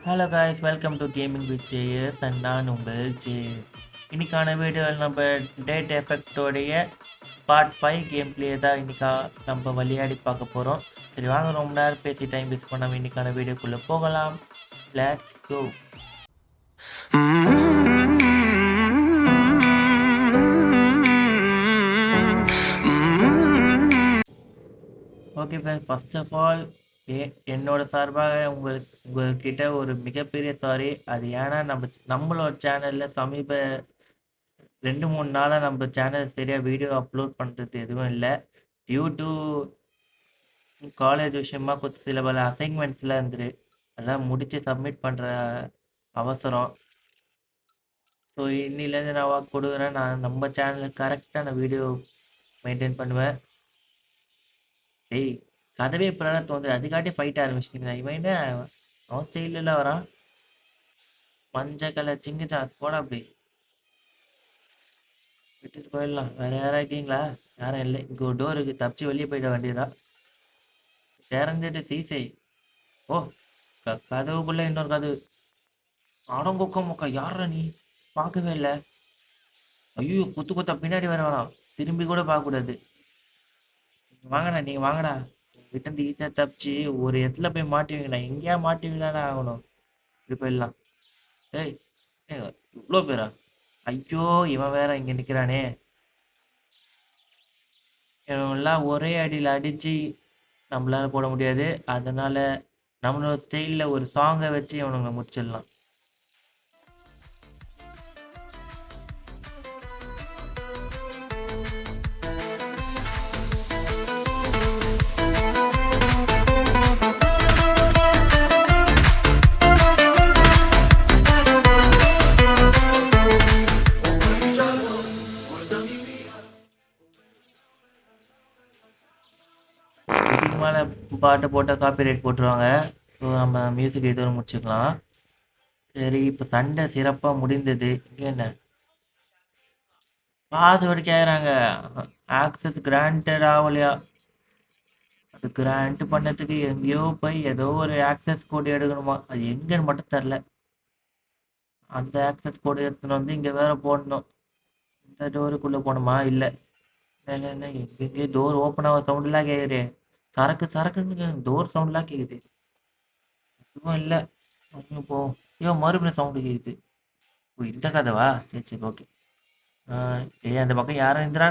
Hello guys welcome to gaming with Jays and நான் உங்கள் J இன்னைக்கான வீடியோவில் நம்ம டேட் எஃபெக்டோடைய பார்ட் ஃபைவ் கேம் பிளே தான் இன்னைக்கா நம்ம விளையாடி பார்க்க போகிறோம் சரி வாங்க ரொம்ப நேரம் பேசி டைம் வேஸ்ட் பண்ணாமல் இன்னைக்கான வீடியோக்குள்ளே போகலாம். Let's go okay friends first of all என்னோட சார்பாக உங்களுக்கு உங்கள்கிட்ட ஒரு மிகப்பெரிய சாரி அது ஏன்னா நம்ம நம்மளோட சேனலில் சமீப ரெண்டு மூணு நாளாக நம்ம சேனல் சரியாக வீடியோ அப்லோட் பண்ணுறது எதுவும் இல்லை. டியூ டு காலேஜ் விஷயமா கொஞ்சம் சில பல அசைன்மெண்ட்ஸ்லாம் இருந்துரு அதெல்லாம் முடித்து சப்மிட் பண்ணுற அவசரம். ஸோ இன்னிலேருந்து நான் வாக்கு கொடுக்குறேன். நான் நம்ம சேனலுக்கு கரெக்டாக நான் வீடியோ மெயின்டைன் பண்ணுவேன். டெய் கதவே இப்போலாம் தோணுது. அதுக்காட்டி ஃபைட் ஆரம்பிச்சிட்டிங்களா. இவன் என்ன? அவன் ஸ்டைலில் வரான். மஞ்சள் கலர் சிங்கு அது போட அப்படி. விட்டுட்டு போயிடலாம். வேற யாராவது இருக்கீங்களா? யாரும் இல்லை. இங்கே ஒரு டோர் இருக்குது தப்பிச்சு வெளியே போயிட வேண்டியதா திறந்துட்டு சீசை. ஓ க கதவுக்குள்ளே இன்னொரு கதவு. அடங்கொக்க முக்கா. யாரா நீ? பார்க்கவே இல்லை. ஐயோ குத்து குத்த பின்னாடி வர வேணாம் திரும்பி கூட பார்க்கக்கூடாது. வாங்கடா நீங்கள் வாங்கடா. விட்டு ஈஸியாக தப்பிச்சு ஒரு இடத்துல போய் மாட்டுவீங்கடா எங்கேயா மாட்டுவீங்களாடா ஆகணும். இப்படி போயிடலாம். ஏய் இவ்வளோ பேரா? ஐயோ இவன் வேற இங்கே நிற்கிறானே இவன்லாம் ஒரே அடியில் அடித்து நம்மளால போட முடியாது. அதனால நம்மளோட ஸ்டைலில் ஒரு சாங்கை வச்சு இவனுங்களை முடிச்சிடலாம். பாட்டை போட்டால் காப்பி ரைட் போட்டுருவாங்க. ஸோ நம்ம மியூசிக் இதோட முடிச்சுக்கலாம். சரி இப்போ சண்டை சிறப்பாக முடிந்தது. இங்கே என்ன? பாஸ்வேர்டு கேட்குறாங்க ஆக்சஸ் கிராண்டட் ஆகலையா அது கிராண்ட் பண்ணதுக்கு எங்கேயோ போய் ஏதோ ஒரு ஆக்சஸ் கோடு எடுக்கணுமா? அது எங்கன்னு மட்டும் தெரில அந்த ஆக்சஸ் கோடு எடுத்துன்னு வந்து இங்கே வேற போடணும். இந்த டோருக்குள்ளே போகணுமா? இல்லை. என்ன என்ன எங்கெங்கேயோ டோர் ஓப்பன் ஆக சவுண்டெலாம் கேட்குறேன் சரக்கு சரக்குன்னு டோர் சவுண்ட்லாம் கேட்குது எதுவும் இல்லை. இப்போ போ. ஐயோ மறுபடியும் சவுண்டு கேட்குது ஓ இந்த கதவா? சரி சரி ஓகே ஏய் அந்த பக்கம் யாரும் இருந்துடா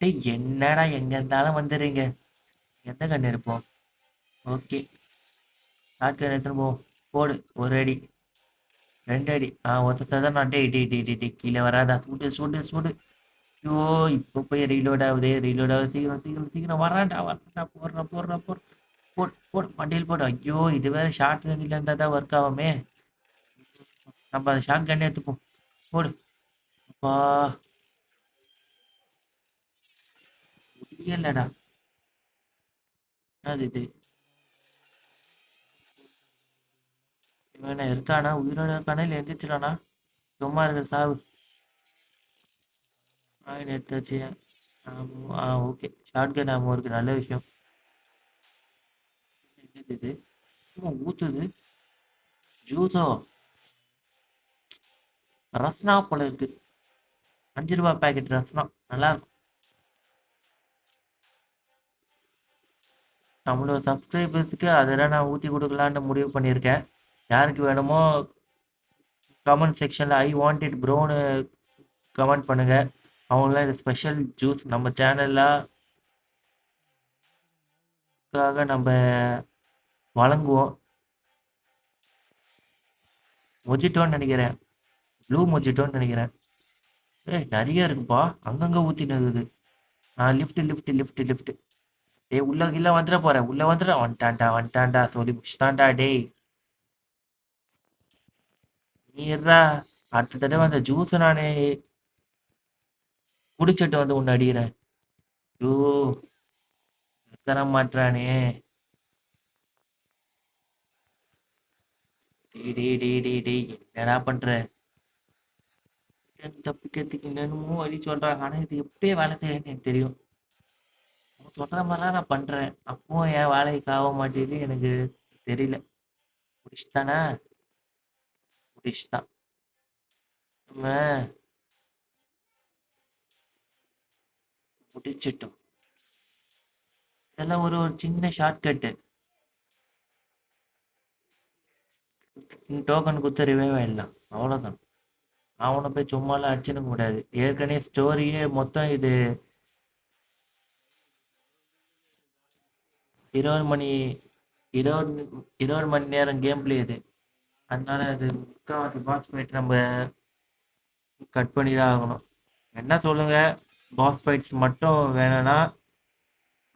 டேய் என்னடா எங்கே இருந்தாலும் வந்துடுறீங்க. எந்த கண்ணு இருப்போம் ஓகே ஷார்ட் எடுத்துன்னு போ? போடு. ஒரு அடி. ரெண்டு அடி. ஆ ஒருத்தர் தான் நான் டேய் டேய் டேய் டேய் டேய் கீழே வராதா? சூடு சூடு சூடு. ஐயோ இப்போ போய் ரீலோட் ஆகுது ரீலோட் ஆகுது. சீக்கிரம் சீக்கிரம் சீக்கிரம். வரான்டா வரான்டா போடுறா போடுறா போடு. போட் போடு. வண்டியில் போடு. ஐயோ இது வேற ஷார்ட் கன்னில் இருந்தால் தான் ஒர்க் ஆகுமே. நம்ம அதை ஷார்ட் கண்ணே எடுத்துப்போம். போடு. அப்பா. முடியலடா. அது இது? இவன் இருக்கானா? உயிரோட இருக்கானா? இல்லை எந்திரிச்சிடானா சும்மா இருக்க சாவு. ஆயில் எடுத்தாச்சு ஆமாம் ஆ ஓகே ஷார்ட்கன் ஆமாம் இருக்கு நல்ல விஷயம். என்னது இது? ஊற்றுது ஜூஸோ. ரஸ்னா போல இருக்கு. அஞ்சு ரூபா பேக்கெட் ரஸ்னா. நல்லா இருக்கும். நம்மளோட சப்ஸ்கிரைபர்ஸுக்கு அதெல்லாம் நான் ஊற்றி கொடுக்கலான்னு முடிவு பண்ணியிருக்கேன். யாருக்கு வேணுமோ கமெண்ட் செக்ஷனில் ஐ வாண்ட் இட் ப்ரோன்னு கமெண்ட் பண்ணுங்கள் அவங்களாம் இது ஸ்பெஷல் ஜூஸ் நம்ம சேனலில் நம்ம வழங்குவோம். மொஜிட்டோன்னு நினைக்கிறேன். ப்ளூ மொஜிட்டோன்னு நினைக்கிறேன். ஏய் நிறைய இருக்குப்பா. அங்கங்கே ஊற்றினு இருக்குது. ஆ லிஃப்ட் லிஃப்ட் லிஃப்ட் லிஃப்ட் டே உள்ள கீழே வந்துட போகிறேன் உள்ளே வந்துட. வந்துட்டான்டா வந்துட்டான்டா சொல்லி முடிச்சுட்டான்டா டேய். நீர்ரா அடுத்த தடவை அந்த ஜூஸை நான் குடிச்சிட்டு வந்து உன்னை அடிக்கிறேன் ஐயோ தர மாட்டானே என்னடா பண்ற? தப்பிக்கிறதுக்கு என்னென்னமோ வழி சொல்றாங்க. ஆனா இது எப்படியே வேலை செய்யறேன்னு எனக்கு தெரியும். சொல்ற மாதிரிலாம் நான் பண்றேன். அப்பவும் என் வேலைக்கு ஆக மாட்டேங்குது எனக்கு தெரியல. முடிச்சுட்டானா? முடிச்சுட்டான். நம்ம முடிச்சிட்டோம். இதெல்லாம் ஒரு ஒரு சின்ன ஷார்ட்கட்டு டோக்கன் கொடுத்து ரிவைவ் ஆயிடலாம். அவ்வளோதான் அவனை போய் சும்மாலாம் அடிச்சுக்க முடியாது. ஏற்கனவே ஸ்டோரியே மொத்தம் இது இருபது மணி இருபது இருபது மணி நேரம் கேம் பிளே இது. அதனால அது முக்கால்வாசி பாஸ் ஃபைட் நம்ம கட் பண்ணி தான் ஆகணும். என்ன சொல்லுங்க? பாஸ் ஃபைட்ஸ் மட்டும் வேணும்னா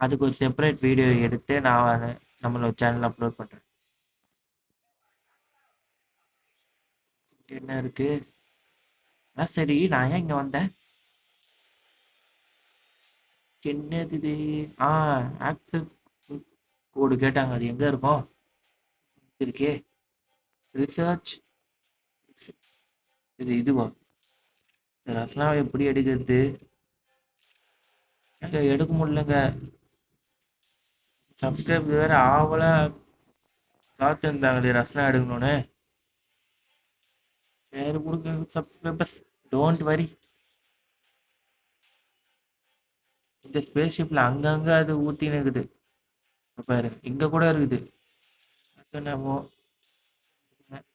அதுக்கு ஒரு செப்பரேட் வீடியோ எடுத்து நான் நம்மளோட சேனல் அப்லோட் பண்ணுறேன் என்ன இருக்கு? ஆ சரி நான் ஏன் இங்கே வந்தேன்? என்னது இது? ஆ ஆக்சஸ் கோடு கேட்டாங்க அது எங்கே இருக்கும் இருக்கே. ரிசர்ச் இது இதுவா? ரசனாவை எப்படி எடுக்கிறது? எங்க எடுக்க முடியலங்க. சப்ஸ்கிரைப் வேற ஆவலா காத்திருந்தாங்களே ரசனா எடுக்கணும்னு. சரி கொடுங்க சப்ஸ்கிரைபர்ஸ் டோன்ட் வரி இந்த ஸ்பேஸ் ஷிப்பில் அங்கங்க அது ஊற்றின்னு இருக்குது. பாரு இங்க கூட இருக்குது. என்னமோ.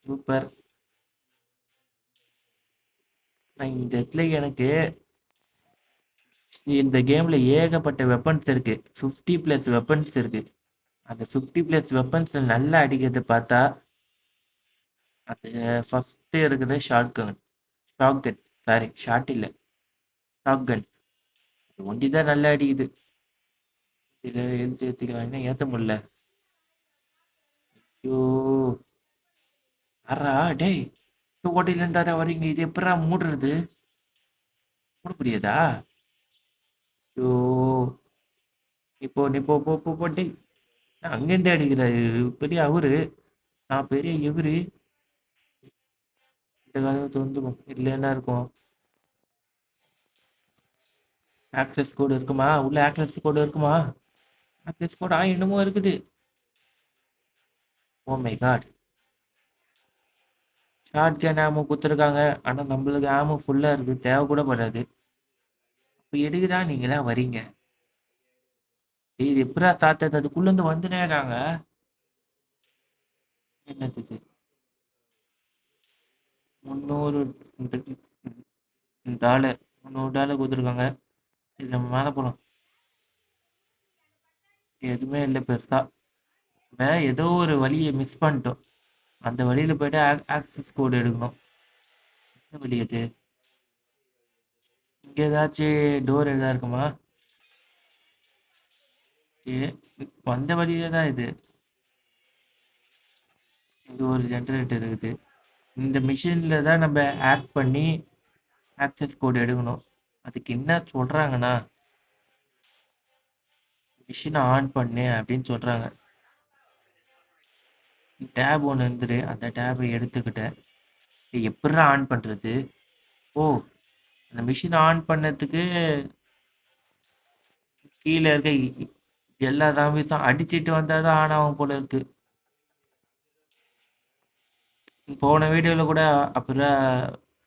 சூப்பர். நான் இந்த இடத்துல எனக்கு இந்த கேமில் ஏகப்பட்ட வெப்பன்ஸ் இருக்கு. ஃபிஃப்டி ப்ளஸ் வெப்பன்ஸ் இருக்கு. அந்த ஃபிஃப்டி ப்ளஸ் வெப்பன்ஸில் நல்லா அடிக்கிறது பார்த்தா அது ஃபஸ்ட்டு இருக்குது shotgun shotgun sorry short இல்லை. ஷார்ட் கன் ஒண்டி தான் நல்லா அடிக்குது. இதில் எழுத்து ஏற்றிக்கலாம்னா என்ன ஏற்ற முடியல. ஐயோ. அரா டேய். ஓட்டையிலேருந்து இருந்தாரா வரீங்க இது எப்படா மூடுறது? மூட முடியாதா? ஐயோ. இப்போ நீ போ போ போ அங்கேருந்து அடிக்கிறாரு. பெரிய அவரு. நான் பெரிய இவரு. இந்த கதவு திறந்துக்கும் இல்லைன்னா இருக்கும். ஆக்சஸ் கோடு இருக்குமா? உள்ள ஆக்சஸ் கோடு இருக்குமா? ஆக்சஸ் கோடு ஆ இன்னமும் இருக்குது. Oh oh my God short can ஆமோ கொடுத்துருக்காங்க. ஆனால் நம்மளுக்கு ஆமோ ஃபுல்லாக இருக்குது தேவை கூட படாது இப்போ எதுக்குதா நீங்களாம் வரீங்க இது எப்படா சாத்தது? அதுக்குள்ளேருந்து வந்துனே இருக்காங்க. என்னது முந்நூறு டாலர். முந்நூறு டாலர் கொடுத்துருக்காங்க. இது நம்ம மேலே போகலாம் எதுவுமே இல்லை பெருசா. நம்ம ஏதோ ஒரு வழியை மிஸ் பண்ணிட்டோம். அந்த வழியில் போயிட்டு ஆக்சஸ் கோடு எடுக்கணும். என்ன வழி அது? ஏதாச்சும் டோர் எதா இருக்குமா? ஏ வந்த வழியே தான் இது. இது ஒரு ஜென்ரேட்டர் இருக்குது. இந்த மிஷினில் தான் நம்ம ஆட் பண்ணி ஆக்சஸ் கோடு எடுக்கணும். அதுக்கு என்ன சொல்கிறாங்கன்னா மிஷினை ஆன் பண்ணு அப்படின்னு சொல்கிறாங்க டேப் ஒன்று இருந்துரு. அந்த டேபை எடுத்துக்கிட்டேன் இது ஆன் பண்ணுறது ஓ அந்த மிஷின் ஆன் பண்ணதுக்கு கீழே இருக்க எல்லா எல்லா தாம்பிஸும் அடிச்சிட்டு வந்தால் தான் ஆன் ஆகும் போல இருக்கு. போன வீடியோவில் கூட அப்படிதான்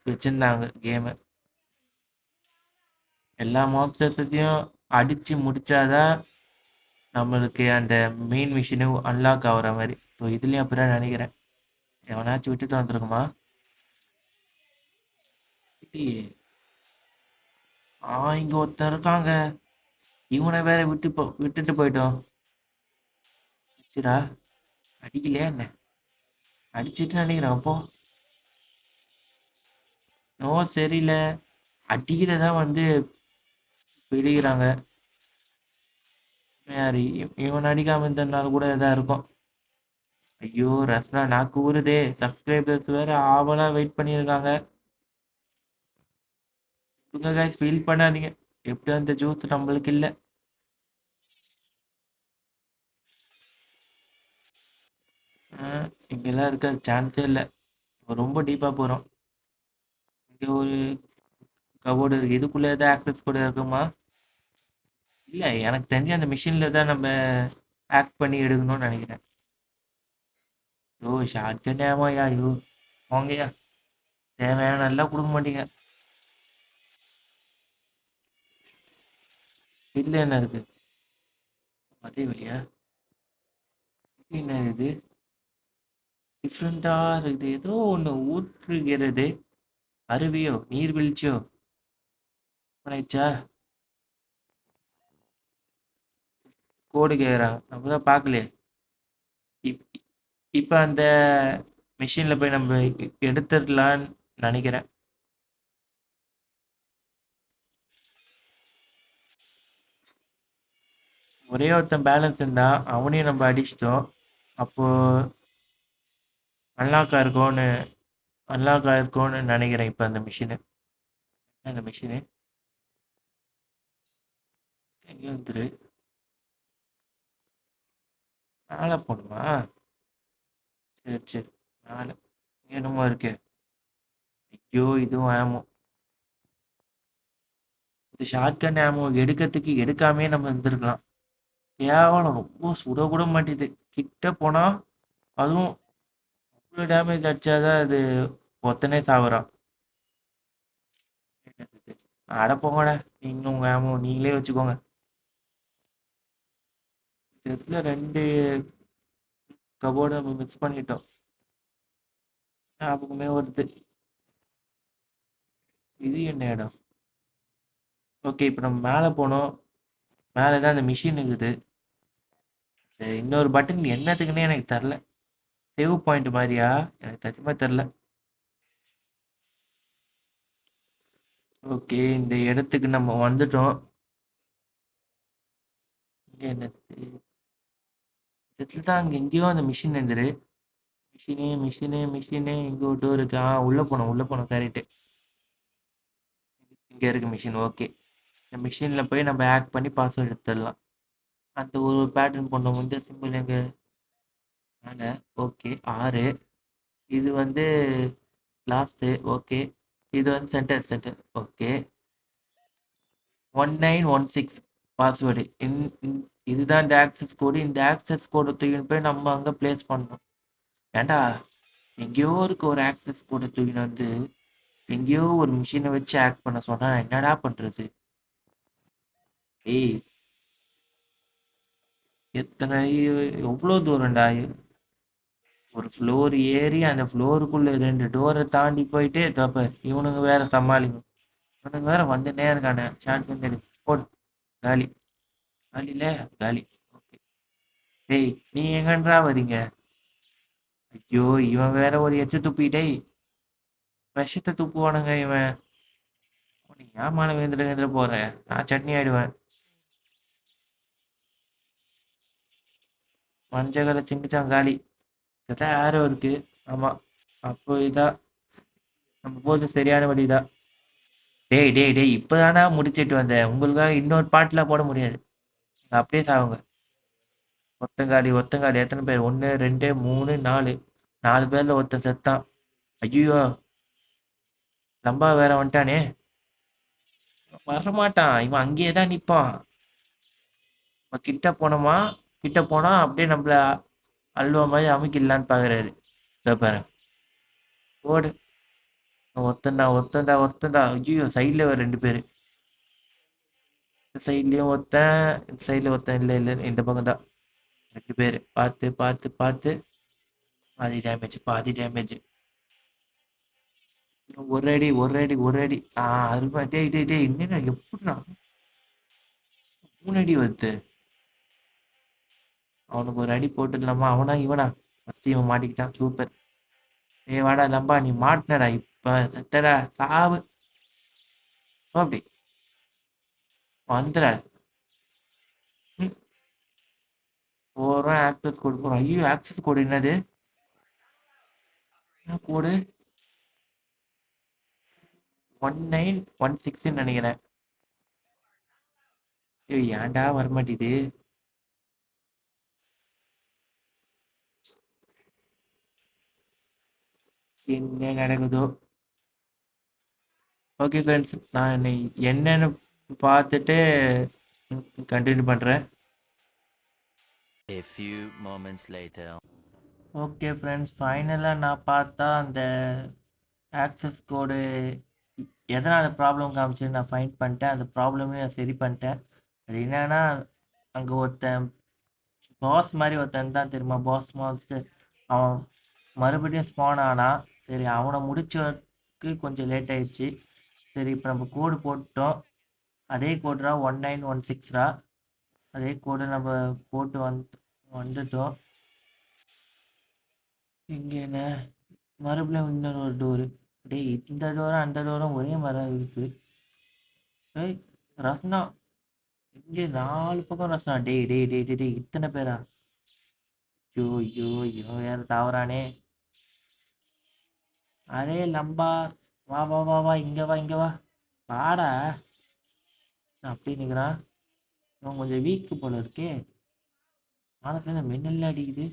வச்சுருந்தாங்க கேமு எல்லா மாப்சஸையும் அடித்து முடிச்சாதான் நம்மளுக்கு அந்த மெயின் மிஷினு அன்லாக் ஆகுற மாதிரி. ஸோ இதுலேயும் அப்படிதான் நினைக்கிறேன். எவனாச்சும் விட்டுட்டு வந்திருக்குமா? இல்லையே. ஆ இங்கே ஒருத்தன் இருக்காங்க. இவனை வேற விட்டு போ விட்டுட்டு போயிட்டோம். சரிடா அடிக்கலையா என்ன? அடிச்சிட்டு நினைக்கிறேன். அப்போ? நோ சரியில்ல. தான் வந்து பிடிக்கிறாங்க யாரு? இவன் அடிக்காம இருந்ததுனால கூட இதாக இருக்கும். ஐயோ ரஸ்னா நாக்கு ஊறுதே சப்ஸ்கிரைபர்ஸ் வேற ஆவலா வெயிட் பண்ணியிருக்காங்க. உங்க guys ஃபீல் பண்ணாதீங்க எப்படி அந்த ஜூத் நம்மளுக்கு இல்லை இங்கெல்லாம் இருக்க சான்ஸே இல்லை ரொம்ப டீப்பாக போகிறோம் இங்கே ஒரு கபோர்டு இருக்குது இதுக்குள்ளே ஏதாவது ஆக்சஸ் கூட இருக்குமா இல்ல. எனக்கு தெரிஞ்சு அந்த மிஷினில் தான் நம்ம ஆக்ட் பண்ணி எடுக்கணும்னு நினைக்கிறேன் ஐயோ ஷாட்கன் ஆமாய்யா. ஐயோ! அவங்கய்யா தேவையான நல்லா குடுக்க மாட்டீங்க. இதுல என்ன இருக்கு? அதே வழியா? இது என்ன இது? டிஃப்ரெண்ட்டா இருக்குது. ஏதோ ஒண்ணு ஊற்றுகிறது. அருவியோ? நீர்வீழ்ச்சியோ? ஆயிடுச்சா? கோடு கேட்குறாங்க நம்ம தான் பாக்கலையே. இப் இப்போ அந்த மிஷினில் போய் நம்ம எடுத்துடலான்னு நினைக்கிறேன் ஒரே ஒருத்தன் பேலன்ஸ் இருந்தான். அவனையும் நம்ம அடிச்சிட்டோம் அப்போ அன்லாக்காக ஆயிருக்கும்னு அன்லாக்காக இருக்கோன்னு நினைக்கிறேன் இப்போ அந்த மிஷினு. அந்த மிஷினு? எங்கே வந்துரு? மேலே போணுமா? சரி, சரி. மேலே என்னமோ இருக்கே. ஐயோ! இதுவும் ஆமோ. இந்த ஷார்ட்கன் ஆமோ எடுக்கறதுக்கு எடுக்காமயே நம்ம இருந்திருக்கலாம். கேவலம் ரொம்ப சுட கூட மாட்டேது. கிட்ட போனா அதுவும் அவ்வளோ டேமேஜ் அடிச்சாதான் அது ஒத்தனே சாகுறான் அட போங்கடா. நீங்களும் உங்க ஆமோ நீங்களே வச்சுக்கோங்க. இடத்துல 2 கபோர்ட நம்ம மிக்ஸ் பண்ணிட்டோம். ஞாபகமே வருது. இது என்ன இடம்? ஓகே. இப்போ நம்ம மேலே போனோம். மேலே தான் அந்த மிஷின் இருக்குது. இன்னொரு பட்டன் என்னத்துக்குன்னே எனக்கு தெரில சேவ் பாயிண்ட் மாதிரியா எனக்கு சத்தியமா தெரில ஓகே. இந்த இடத்துக்கு நம்ம வந்துட்டோம். இங்கே என்னது? இடத்துல தான் அங்கே எங்கேயோ அந்த மிஷின் இருந்துரு மிஷினு, மிஷினு, மிஷினு எங்கோ டோர் இருக்கு. ஆ உள்ளே போனோம் உள்ளே போனோம் கரெக்ட்டு. இங்கே இருக்கு மிஷின். ஓகே. இந்த மிஷினில் போய் நம்ம ஹேக் பண்ணி பாஸ்வேர்ட் எடுத்துடலாம். அந்த ஒரு பேட்டர்ன் கொண்டு வந்து சிம்பிள் எங்கே மேல. ஓகே. ஆறு இது வந்து லாஸ்ட்டு. ஓகே. இது வந்து சென்டர், சென்டர். ஓகே. 1916 பாஸ்வேர்டு. இந் இந் இதுதான் இந்த ஆக்சஸ் கோடு. இந்த ஆக்சஸ் கோட தூக்கின்னு போய் நம்ம அங்கே பிளேஸ் பண்ணணும். ஏண்டா எங்கேயோ இருக்க ஒரு ஆக்சஸ் கோடை தூக்கின்னு வந்து, எங்கேயோ ஒரு மிஷினை வச்சு ஆக்ட் பண்ண சொன்னால் என்னடா பண்ணுறது ஏய்! எத்தன எவ்ளோ தூரம்டா? ஒரு ஃப்ளோர் ஏறி அந்த ஃப்ளோருக்குள்ள ரெண்டு டோரை தாண்டி போயிட்டு தப்ப இவனுங்க வேற சமாளிக்கும் இவனுங்க வேற வந்துட்டே இருக்கானே ஷாட்கன் எடு. போடு. காலி. காலில? காலி. ஓகே. டேய்! நீ எங்கன்றா வரீங்க? ஐயோ! இவன் வேற ஒரு எச்ச துப்பிட்டே விஷத்தை துப்புவானுங்க இவன். நீ ஏன் மேல விழுந்துட்டு போற? நான் சட்னி ஆயிடுவேன். மஞ்ச கலர் சிங்கிச்சான் காலி. இதான் ஆரோ இருக்கு. ஆமா. அப்போ இதா. நம்ம போது சரியான வழிதான். டேய்! டேய்! டேய்! இப்பதான்டா முடிச்சிட்டு வந்தேன். உங்களுக்காக இன்னொரு பாட்டுலாம் போட முடியாது. அப்படியே சாவுங்க. ஒத்தங்காடி ஒத்தங்காடி எத்தனை பேர்? 1, 2, 3, 4. 4 பேர்ல ஒருத்தன் செத்தான். ஐயோ லம்பா வேற வந்துட்டானே! வரமாட்டான். இவன் அங்கேயே தான் நிப்பான். கிட்ட போனோமா, கிட்ட போனா அப்படியே நம்மள அல்வா மாதிரி அமுக்கிடலான்னு பாக்குறாரு. இதோ ஓடு. ஒருத்தன்டா, ஒருத்தன்டா, ஒருத்தன்டா. ஐயோ சைடுல வேற 2 பேரு. இந்த சைடுலயும் ஒருத்தன், இந்த சைடுல ஒருத்தன். இல்ல, இல்ல. இந்த பக்கம் தான். ரெண்டு பேரு. பாத்து, பாத்து, பாத்து. பாதி டேமேஜ், பாதி டேமேஜ். ஒரு அடி, ஒரு அடி, ஒரு அடி. ஆ அருமை. டேய்! டேய்! டேய்! என்னடா எப்புட்றா? 3 அடி வருது. அவனுக்கு ஒரு அடி போட்டுடலாமா? அவனா? இவனா? ஃபர்ஸ்ட் இவன் மாட்டிக்கிட்டான். சூப்பர். ஏ வாடா லம்பா! நீ மாட்டுனடா. இப்ப செத்தடா. சாவு. அப்படி. வந்துடா. ம். போறோம். ஆக்சஸ் கோடு போறோம். ஐயோ! ஆக்சஸ் கோடு என்னது? என்ன கோடு? 1916ன்னு நெனைக்கிறேன். நினைக்கிறேன் ஏன்டா வரமாட்டேது? என்ன நடக்குதோ? Okay friends. நான் என்னன்னு பார்த்துட்டு கண்டினியூ பண்ணுறேன் A few moments later. Okay friends ஃபைனலாக நான் பார்த்தா அந்த ஆக்சஸ் கோடு எதனால் ப்ராப்ளம் காமிச்சு நான் ஃபைண்ட் பண்ணிட்டேன் அந்த ப்ராப்ளமே நான் சரி பண்ணிட்டேன் அது என்னன்னா அங்கே ஒருத்தன் பாஸ் மாதிரி ஒருத்தன் தான் தெரியுமா பாஸ் மாஸ்டர் அவன் மறுபடியும் ஸ்பான் ஆனான் சரி அவனை முடிச்சதுக்கு கொஞ்சம் லேட் ஆயிடுச்சு. சரி இப்போ நம்ம கோடு போட்டோம். அதே கோடுரா ஒன் நைன் ஒன் சிக்ஸ்ரா அதே கோடு நம்ம போட்டு வந் வந்துட்டோம். இங்கே என்ன? மறுபடியும் இன்னொரு ஒரு டோரு டேய் இந்த டோரும் அந்த டோரும் ஒரே மாதிரி இருக்குது ஏய் ரஸ்னா. இங்கே நாலு பக்கம் ரசனா டேய் டே டேய் டே டே இத்தனை பேரா? ஐயோ ஐயோ ஐயோ வேறு தாவறானே. அரே லம்பா வா வா வா வா இங்கே வா இங்கே வா. வாடா. அப்படி நிற்கிறான் இவன் கொஞ்சம் வீக்கு போல இருக்கே. வானத்துல மின்னல் அடிக்குது.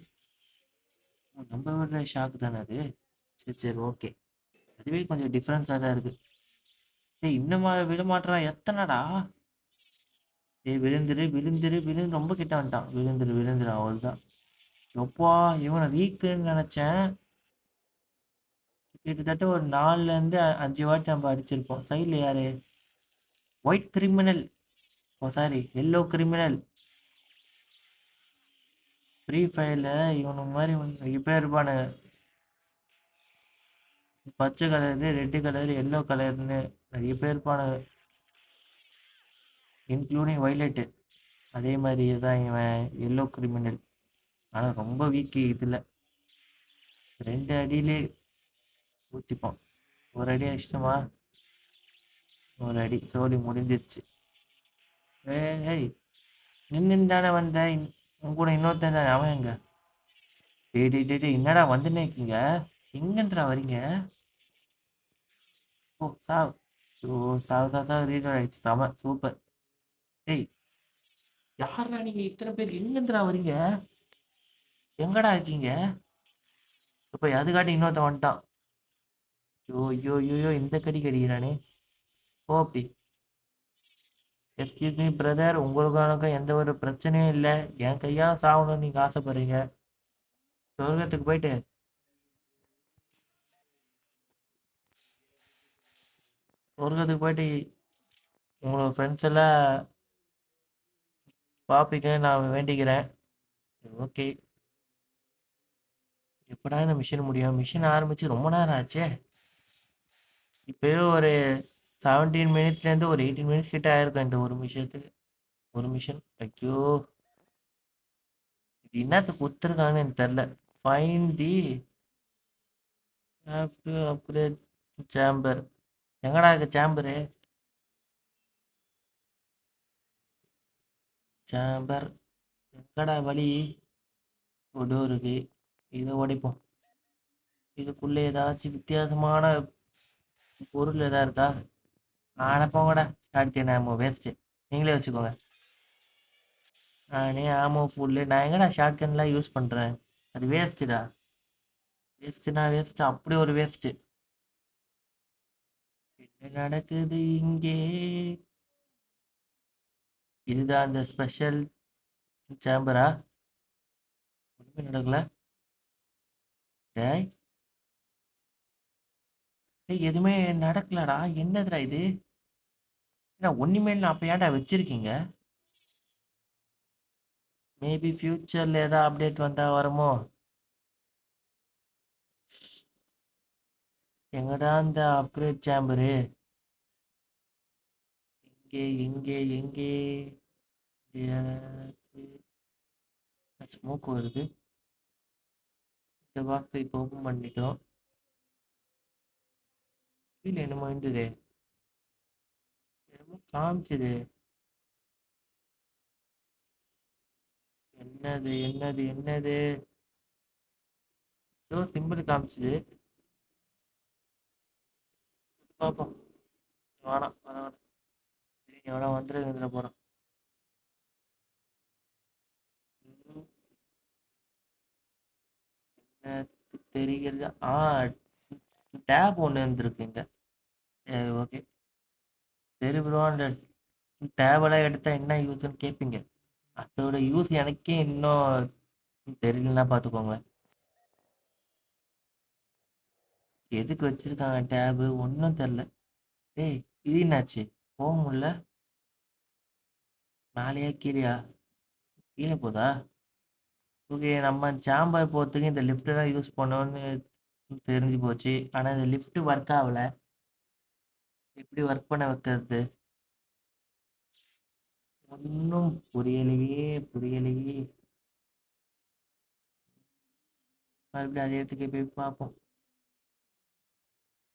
நம்ம விடுற ஷாக்கு தானே அது? சரி சரி ஓகே அதுவே கொஞ்சம் டிஃப்ரென்ஸாக தான் இருக்கு. ஏய் இன்னும் விட எத்தனைடா? ஏய் விழுந்துரு விழுந்துரு விழுந்து ரொம்ப கிட்ட வந்துட்டான். விழுந்துரு விழுந்துரு அவ்வளோதான் எப்பா இவனை வீக்குன்னு நினச்சேன். கிட்டத்தட்ட ஒரு நாலுலேருந்து அஞ்சு வாட்டி நம்ம அடிச்சிருப்போம். சைடில் யார்? White criminal oh sorry yellow criminal free ஃபயரில் இவனு மாதிரி நிறைய பேர் இருப்பானு பச்சை கலரு ரெட்டு கலர் எல்லோ கலர்னு நிறைய பேர் இருப்பானு இன்க்ளூடிங் வைலட்டு அதே மாதிரி தான் இவன் எல்லோ கிரிமினல் ஆனால் ரொம்ப வீக்கு இதில். ரெண்டு அடியிலே ஊற்றிப்போம் ஒரு அடி அடிச்சிட்டோமா? ஒரு அடி. சோடி முடிஞ்சிருச்சு. ஏய் ஏய் நின்று தானே வந்தேன். உன் கூட இன்னொருத்தன் தானே? அவன் எங்க? டேடி டேடி என்னடா வந்துன்னே இருக்கீங்க? எங்கேருந்துடா வரீங்க? ஓ சாவ். ஓ சாவ் சாவ் சாவ் ரீடர் ஆயிடுச்சு. தம சூப்பர் டேய் யாரா நீங்க இத்தனை பேர்? எங்கேருந்துடா வரீங்க? எங்கடா இருக்கீங்க? இப்போ அதுக்காட்டி இன்னொருத்தன் வந்துட்டான். ஐயோ ஐயோ ஐயோ இந்த கடி கடிக்கிறானே. ஓ அப்படி. எக்ஸ்கியூஸ் மீ பிரதர் உங்களுக்கானக்கும் எந்த ஒரு பிரச்சனையும் இல்லை. என் கையால் சாகணும்னு நீங்கள் ஆசைப்படுறீங்க. சொர்க்கத்துக்கு போயிட்டு. சொர்க்கத்துக்கு போயிட்டு உங்களோட ஃப்ரெண்ட்ஸ் எல்லாம் பார்ப்பீங்கன்னு நான் வேண்டிக்கிறேன். ஓகே எப்படா இந்த மிஷின் முடியும்? மிஷின் ஆரம்பிச்சு ரொம்ப நேரம் ஆச்சே. இப்போயே ஒரு செவன்டீன் மினிட்ஸ்லேருந்து ஒரு எயிட்டீன் மினிட்ஸ் கிட்ட ஆயிருக்கும் இந்த ஒரு விஷயத்துக்கு. ஒரு மிஷன் ஐயோ. இது என்னத்துக்கு கொடுத்துருக்கான்னு எனக்கு தெரில ஃபைன் தி அப்கிரேட் சேம்பர் எங்கடா இருக்கு சேம்பரு சேம்பர் எங்கடா வழி? ஒரு இருக்கு. இதை உடைப்போம் இதுக்குள்ளே ஏதாச்சும் வித்தியாசமான பொருள் எதா இருக்கா? ஆன போங்கடா. அடுத்து ஆமோ வேஸ்ட்டு நீங்களே வச்சுக்கோங்க. நானே ஆமோ ஃபுல்லு நான் எங்கடா ஷார்ட் கன்லாம் யூஸ் பண்ணுறேன் அது வேஸ்ட்டுடா வேஸ்ட்டுனா வேஸ்ட்டு அப்படி ஒரு வேஸ்ட்டு என்ன நடக்குது இங்கே? இதுதான் அந்த ஸ்பெஷல் சேம்பரா ஒன்றுமே நடக்கல. டேய். எதுவுமே நடக்கலடா. என்னதுடா இது? ஏன்னா ஒன்றுமே இல்லை அப்போ ஏன்டா வச்சிருக்கீங்க? மேபி ஃப்யூச்சரில் ஏதாவது அப்டேட் வந்தால் வருமோ? எங்கடா இந்த அப்கிரேட் சேம்பரு எங்கே எங்கே எங்கே ஸ்மோக் வருது. இந்த பாக்ஸை இப்போ ஓப்பன் பண்ணிட்டோம். கீழே என்னமோ இருந்தது என்னமோ காமிச்சது. என்னது என்னது என்னது? ஏதோ சிம்பிள் காமிச்சது. பார்ப்போம் வேணாம் வேணாம் சரி எவ்வளோ வந்துட்டு இதில் போகிறோம் தெரியல ஆ டேப் ஒன்று இருந்திருக்குங்க சரி ஓகே சரி ப்ரோ அந்த டேபெல்லாம் எடுத்தால் என்ன யூஸ்ன்னு கேட்பீங்க அதோட யூஸ் எனக்கே இன்னும் தெரியலன்னா பார்த்துக்கோங்க எதுக்கு வச்சிருக்காங்க டேபு ஒன்றும் தெரில டேய் இது என்னாச்சு? போக முடியல. மேலேயா கீழேயா? கீழே போதா? ஓகே நம்ம சாம்பார் போகிறதுக்கு இந்த லிஃப்ட்டு தான் யூஸ் பண்ணோன்னு தெரிஞ்சு போச்சு. ஆனால் இந்த லிஃப்ட்டு ஒர்க் ஆகலை. எப்படி ஒர்க் பண்ண வைக்கிறது? ஒன்றும் புரியலையே புரியலையே. மறுபடியும் அதே இடத்துக்கு போய் பார்ப்போம்.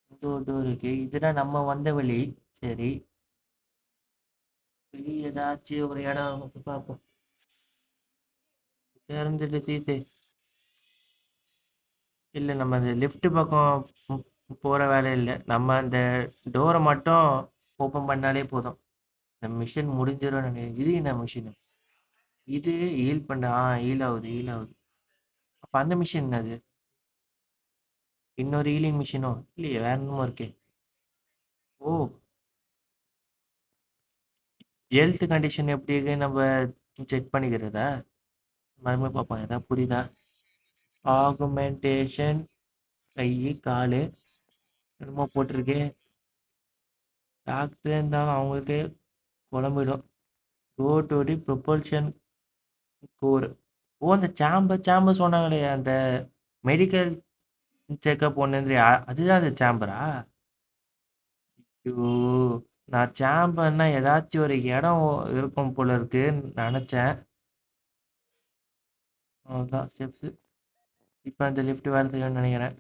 இந்த ஒரு டோர் இருக்கு. இதுதான் நம்ம வந்த வழி. சரி. வெளியே ஏதாச்சும் ஒரு இடம் போய் பார்ப்போம். திறந்துட்டு சீசே இல்லை நம்ம லிஃப்ட் பக்கம் போகிற வேலை இல்லை. நம்ம அந்த டோரை மட்டும் ஓப்பன் பண்ணாலே போதும். இந்த மிஷின் முடிஞ்சிடும் நினைக்கிறேன். இது என்ன மிஷின் இது ஹீல் பண்ண ஆ ஹீல் ஆகுது ஹீல் ஆகுது. அப்போ அந்த மிஷின் என்னது? இன்னொரு ஹீலிங் மிஷினோ இல்லையே வேற என்னமோ இருக்கே. ஓ. ஹெல்த் கண்டிஷன் எப்படி இருக்கு? நம்ம செக் பண்ணிக்கிறதா? மறுபடியும் பார்ப்போம் ஏதாவது புரியுதா? ஆகுமெண்டேஷன் கை கால். என்னமோ போட்டிருக்கு. டாக்டர் இருந்தாலும் அவங்களுக்கு குழம்பிடும். ரோட்டோடி ப்ரொபல்ஷன் கோர் ஓ அந்த சாம்பர் சாம்பர் சொன்னாங்களே அந்த மெடிக்கல் செக்கப் ஒன்று அதுதான் அந்த சாம்பரா ஐயோ நான் சாம்பர்னா ஏதாச்சும் ஒரு இடம் இருக்கும் போல இருக்குன்னு நினச்சேன். அவ்வளோதான் ஸ்டெப்ஸு இப்போ அந்த லிஃப்ட் வேலை செய்யணும்னு நினைக்கிறேன்.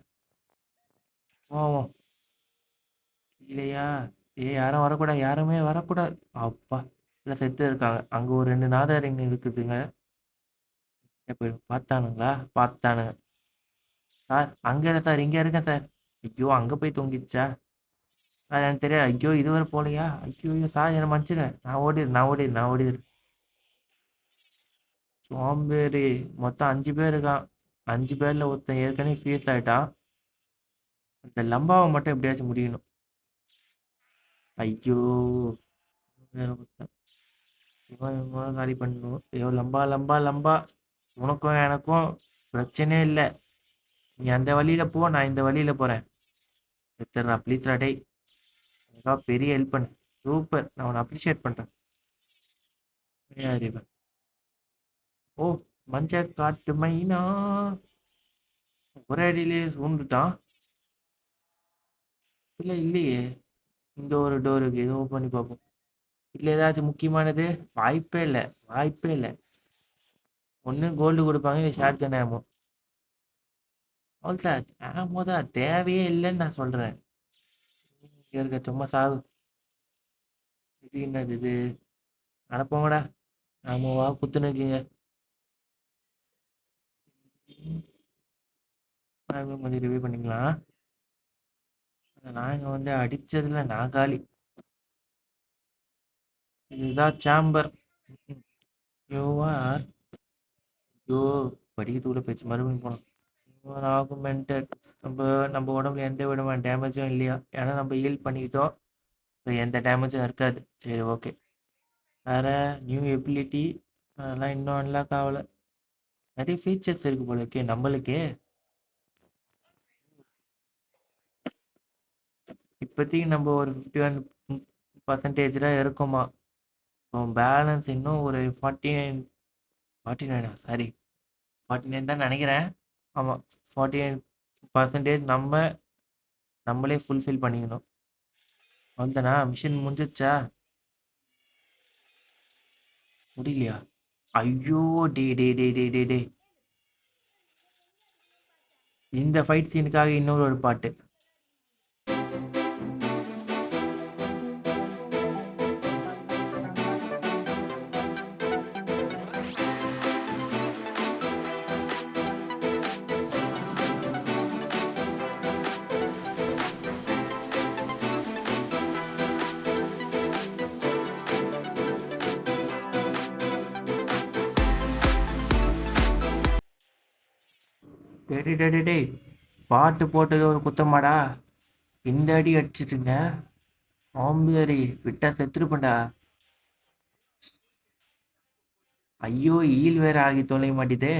ஓ இல்லையா? ஏ யாரும் வரக்கூடாது யாருமே வரக்கூடாது அப்பா இல்லை செத்து இருக்காங்க. அங்கே ஒரு ரெண்டு நாதாரிங்க இருக்குதுங்க. இப்போ பார்த்தானுங்களா? பார்த்தானுங்க. சார் அங்கே இல்லை சார்? இங்கே இருக்கேன் சார். ஐயோ அங்கே போய் தூங்கிடுச்சா? அது எனக்கு தெரியாது. ஐயோ இதுவரை போகலையா ஐயோ ஐயோ சார் என்னை மன்னிச்சிடு நான் ஓடிடு நான் ஓடிடு நான் ஓடிடு. சோம்பேறி. மொத்தம் அஞ்சு பேர் இருக்கான். அஞ்சு பேரில் ஒருத்தன் ஏற்கனவே ஃபீஸ் ஆகிட்டான் இந்த லம்பாவை மட்டும் எப்படியாச்சும் முடியணும். ஐயோ. வேற இவன் இவன் காலி பண்ணணும். ஐயோ லம்பா லம்பா லம்பா. உனக்கும் எனக்கும் பிரச்சனையே இல்லை. நீ அந்த வழியில் போ நான் இந்த வழியில் போகிறேன் எத்தனை ப்ளீஸ்ரா டேய். எனக்கா பெரிய ஹெல்ப் பண்ண. சூப்பர். நான் உன்னை அப்ரிஷியேட் பண்ணுறேன் ஓ மஞ்ச காட்டு மைனா. ஒரே அடியிலே சூண்டுட்டான் இல்லை இல்லையே. இந்த ஒரு டோருக்கு ஓப்பன் பண்ணி பார்ப்போம். இதில் ஏதாச்சும் முக்கியமானது? வாய்ப்பே இல்லை. வாய்ப்பே இல்லை. ஒன்று கோல்டு கொடுப்பாங்க இல்லை ஷார்ட் கன் ஆமோ அவ்வளோ சார் ஆமோ தான். தேவையே இல்லைன்னு நான் சொல்கிறேன் இங்கே இருக்க சும்மா சாவு. இது என்னது இது? அனுப்போங்கடா ஆமாவா குத்துன்னு இருக்கீங்க. மறுபடியும் ரிவ்யூ பண்ணிக்கலாம். நாங்கள் வந்து அடிச்சதுல நான் காலி. இதுதான் சாம்பர் யூஆர் ஐயோ படிக்கிறதுக்குள்ள பேச்சு மறுபடியும் போனோம். யூஆர் ஆகுமெண்டட் நம்ம நம்ம உடம்புல எந்த விதமான டேமேஜும் இல்லையா? ஏன்னா நம்ம ஹீல் பண்ணிக்கிட்டோம் இப்போ எந்த டேமேஜும் இருக்காது. சரி ஓகே வேறு நியூ எபிலிட்டி அதெல்லாம் இன்னும் அன்லாக் ஆகலை. நிறைய ஃபீச்சர்ஸ் இருக்குது போல இருக்கே நம்மளுக்கே. இப்போதைக்கு நம்ம ஒரு ஃபிஃப்டி ஒன் பர்சன்டேஜில் இருக்கோமா? இப்போ பேலன்ஸ் இன்னும் ஒரு ஃபார்ட்டி நைன் ஃபார்ட்டி நைனா சாரி ஃபார்ட்டி நைன் தான் நினைக்கிறேன். ஆமாம் ஃபார்ட்டி நைன் பர்சன்டேஜ் நம்ம நம்மளே ஃபுல்ஃபில் பண்ணிக்கணும். அவ்வளோதானா மிஷின் முடிஞ்சிச்சா முடியலையா? ஐயோ டே டே டே டே டே டே. இந்த ஃபைட் சீனுக்காக இன்னொரு ஒரு பாட்டு. டேய் டே டே டேய் பாட்டு போட்டது ஒரு குத்தமாடா இந்த அடி அடிச்சிட்டுங்க ஆம்பியரி விட்டா செத்துருப்பண்டா ஐயோ ஈல் வேற ஆகி தொலை மாட்டிதே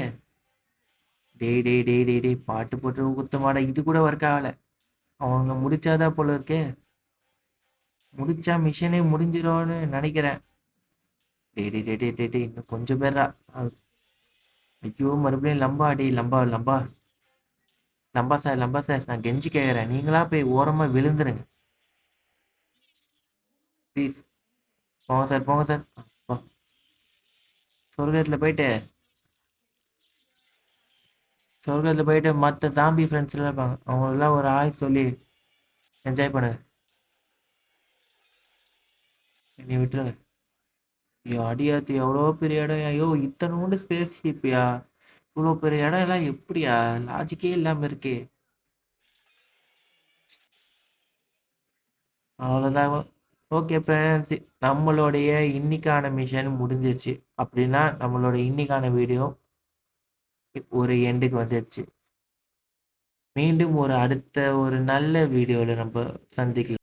டேய் டேய் டேய் டே டே பாட்டு போட்டு குத்தமாடா இது கூட ஒர்க் ஆகலை அவங்க முடிச்சாதான் போல இருக்கே முடிச்சா மிஷனே முடிஞ்சிரும்னு நினைக்கிறேன் டேய் டே டே டே டே டே இன்னும் கொஞ்சம் பேரா ஐயோ மறுபடியும் லம்பா டேய் லம்பா லம்பா லம்பா சார் லம்பா சார் நான் கெஞ்சி கேட்குறேன் நீங்களா போய் ஓரமாக விழுந்துருங்க. ப்ளீஸ் போங்க சார் போங்க சார் சொர்க்கத்தில் போயிட்டு சொர்க்கத்தில் போயிட்டு மற்ற சாம்பி ஃப்ரெண்ட்ஸ் எல்லாம் இருப்பாங்க. அவங்களெல்லாம் ஒரு ஆய் சொல்லி என்ஜாய் பண்ணுங்க. என்னை விட்டுருங்க. ஐயோ அடியாத்து எவ்வளோ பெரிய இடம். ஐயோ இத்தனோண்டு ஸ்பேஸ் ஷிப்யா இவ்வளோ பெரிய இடம் எல்லாம் எப்படியா? லாஜிக்கே இல்லாமல் இருக்கே. அவ்வளோதான் ஓகே ஃப்ரெண்ட்ஸ் நம்மளுடைய இன்னைக்கான மிஷன் முடிஞ்சிருச்சு. அப்படின்னா நம்மளோட இன்னைக்கான வீடியோ ஒரு எண்டுக்கு வந்துடுச்சு மீண்டும் ஒரு அடுத்த ஒரு நல்ல வீடியோவில் நம்ம சந்திக்கலாம்.